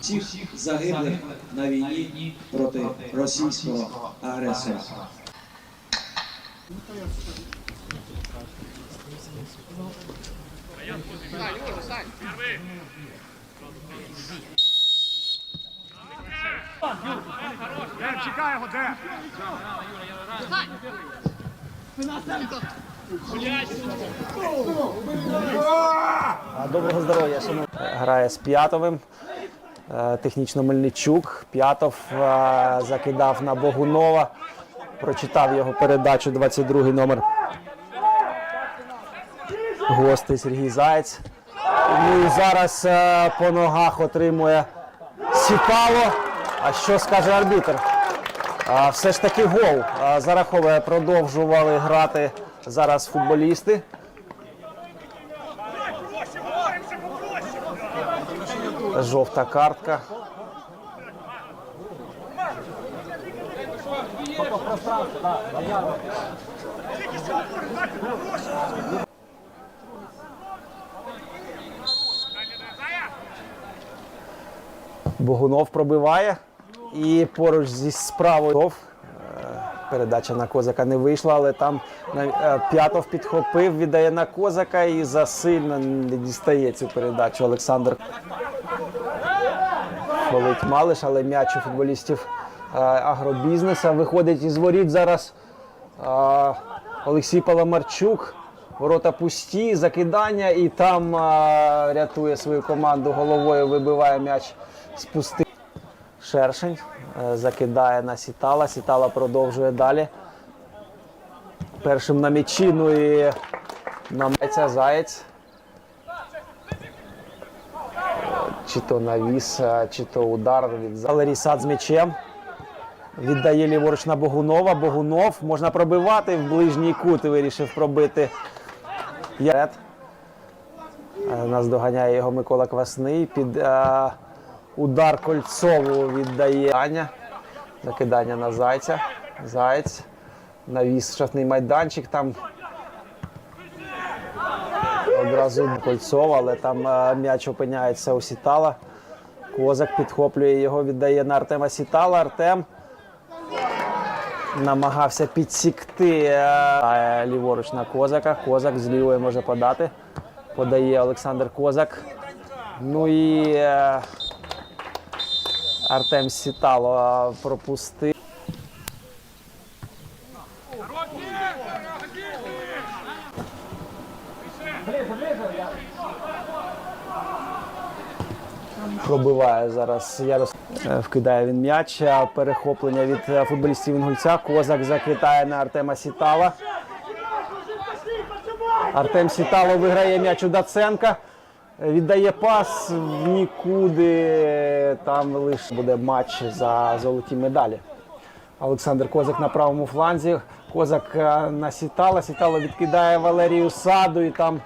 Всіх загиблих на війні проти російського агресора. Чекай його, де? Доброго здоров'я, шановні. Грає з П'ятовим. Е, Технічно Мельничук. П'ятов е, закидав на Богунова. Прочитав його передачу 22 номер. Гостей Сергій Заєць. Ну і зараз е, по ногах отримує Сіпало. А що скаже арбітр? Все ж таки гол. Зараховує, продовжували грати зараз футболісти. Жовта картка. Богунов пробиває. І поруч зі справою передача на козака не вийшла, але там е, П'ятов підхопив, віддає на козака і засильно не дістає цю передачу Олександр. Фолить Малиш, але м'яч у футболістів е, агробізнеса. Виходить із воріт зараз е, Олексій Паламарчук. Ворота пусті, закидання, і там рятує свою команду головою, вибиває м'яч з пусти. Шершень е, закидає на Сітала. Сітала продовжує далі. Першим на м'ячі, ну і намається Заєць. Чи то навіс, е, чи то удар від Валерій Сад з м'ячем. Віддає ліворуч на Богунова. Богунов можна пробивати в ближній кут вирішив пробити Ярет. Е, Нас доганяє його Микола Квасний. Під е, удар Кольцову віддає Аня. Закидання на зайця. Заєць. Навіс штрафний майданчик. Там одразу Кольцов, але там е, м'яч опиняється у Сітала. Козак підхоплює його, віддає на Артема Сітала. Артем намагався підсікти е, ліворуч на козака. Козак з лівої може подати. Подає Олександр Козак. Ну і е, Артем Сітало пропустив. Пробиває зараз Ярос. Е, Вкидає він м'яч. Перехоплення від е, футболістів Інгульця. Козак закидає на Артема Сітала. Артем Сітало виграє м'яч у Даценка. Віддає пас в нікуди. Там лише буде матч за золоті медалі. Олександр Козак на правому фланзі. Козак е, на Сітала. Сітало відкидає Валерію Саду і там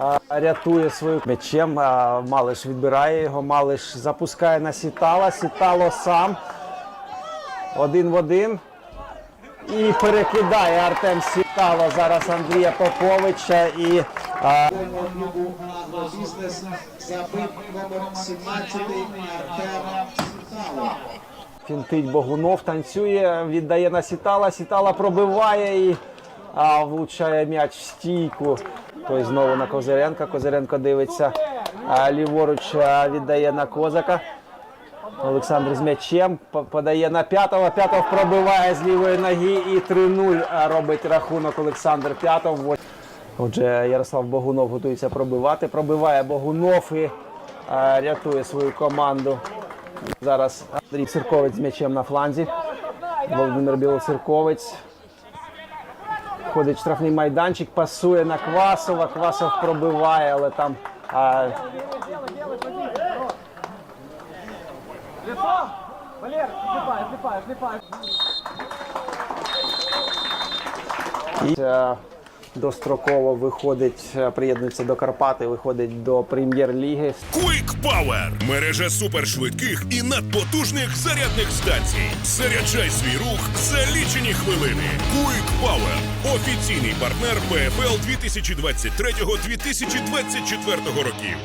е, рятує свою м'ячем. Е, Малиш відбирає його. Малиш запускає на Сітала. Сітало сам. Один в один. І перекидає Артем Сітало зараз Андрія Поповича і е, «Агробізнес» забив номер 17 Артем Сітало. Фінтить Богунов, танцює, віддає на Сітала. Сітала пробиває і а, влучає м'яч в стійку. Той знову на Козиренка. Козиренко дивиться а, ліворуч, віддає на Козака. Олександр з м'ячем подає на п'ятого. П'ятов пробиває з лівої ноги і 3-0 робить рахунок Олександр П'ятов. Отже, Ярослав Богунов готується пробивати. Пробиває Богунов і а, рятує свою команду. Зараз Андрій Цирковець з м'ячем на фланзі. Володимир Білоцирковець. Ходить штрафний майданчик, пасує на Квасова. Квасов пробиває, але там а, сліпай. І е, достроково виходить, е, приєднується до Карпати, виходить до прем'єр-ліги. Quick Power – мережа супершвидких і надпотужних зарядних станцій. Заряджай свій рух за лічені хвилини. Quick Power – офіційний партнер ПФЛ 2023-2024 років.